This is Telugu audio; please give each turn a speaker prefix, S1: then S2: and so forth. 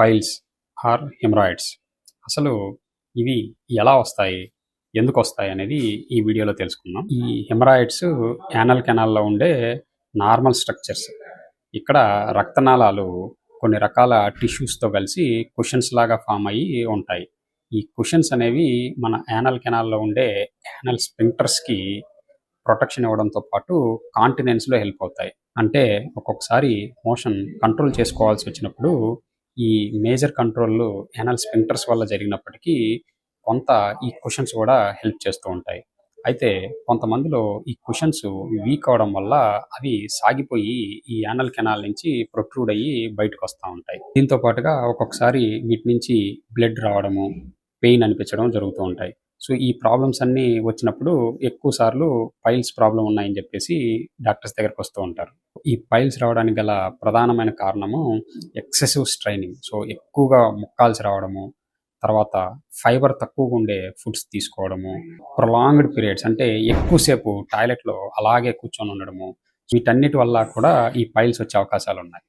S1: Piles are haemorrhoids. అసలు ఇవి ఎలా వస్తాయి? ఎందుకు వస్తాయి అనేది ఈ వీడియోలో తెలుసుకుందాం. ఈ హెమరాయిడ్స్ యానల్ కెనాల్లో ఉండే నార్మల్ స్ట్రక్చర్స్. ఇక్కడ రక్తనాళాలు కొన్ని రకాల టిష్యూస్తో కలిసి కుషన్స్ లాగా ఫామ్ అయ్యి ఉంటాయి. ఈ కుషన్స్ అనేవి మన యానల్ కెనాల్లో ఉండే యానల్ స్పింక్టర్స్కి ప్రొటెక్షన్ ఇవ్వడంతో పాటు కాంటినెన్స్లో హెల్ప్ అవుతాయి. అంటే ఒక్కొక్కసారి మోషన్ కంట్రోల్ చేసుకోవాల్సి వచ్చినప్పుడు ఈ మేజర్ కంట్రోల్ ఎనల్ స్పింక్టర్స్ వల్ల జరిగినప్పటికీ కొంత ఈ కుషన్స్ కూడా హెల్ప్ చేస్తూ ఉంటాయి. అయితే కొంతమందిలో ఈ కుషన్స్ వీక్ అవడం వల్ల అవి సాగిపోయి ఈ యానల్ కెనాల్ నుంచి ప్రొట్రూడ్ అయ్యి బయటకు వస్తూ ఉంటాయి. దీంతో పాటుగా ఒక్కొక్కసారి వీటి నుంచి బ్లడ్ రావడము పెయిన్ అనిపించడం జరుగుతూ ఉంటాయి. సో ఈ ప్రాబ్లమ్స్ అన్నీ వచ్చినప్పుడు ఎక్కువ సార్లు పైల్స్ ప్రాబ్లం ఉన్నాయని చెప్పేసి డాక్టర్స్ దగ్గరకు వస్తూ ఉంటారు. ఈ పైల్స్ రావడానికి గల ప్రధానమైన కారణము ఎక్సెసివ్ స్ట్రైనింగ్ సో ఎక్కువగా ముక్కాల్సి రావడము తర్వాత ఫైబర్ తక్కువగా ఉండే ఫుడ్స్ తీసుకోవడము ప్రొలాంగ్డ్ పీరియడ్స్ అంటే ఎక్కువసేపు టాయిలెట్లో అలాగే కూర్చొని ఉండడము వీటన్నిటి వల్ల కూడా ఈ పైల్స్ వచ్చే అవకాశాలు ఉన్నాయి.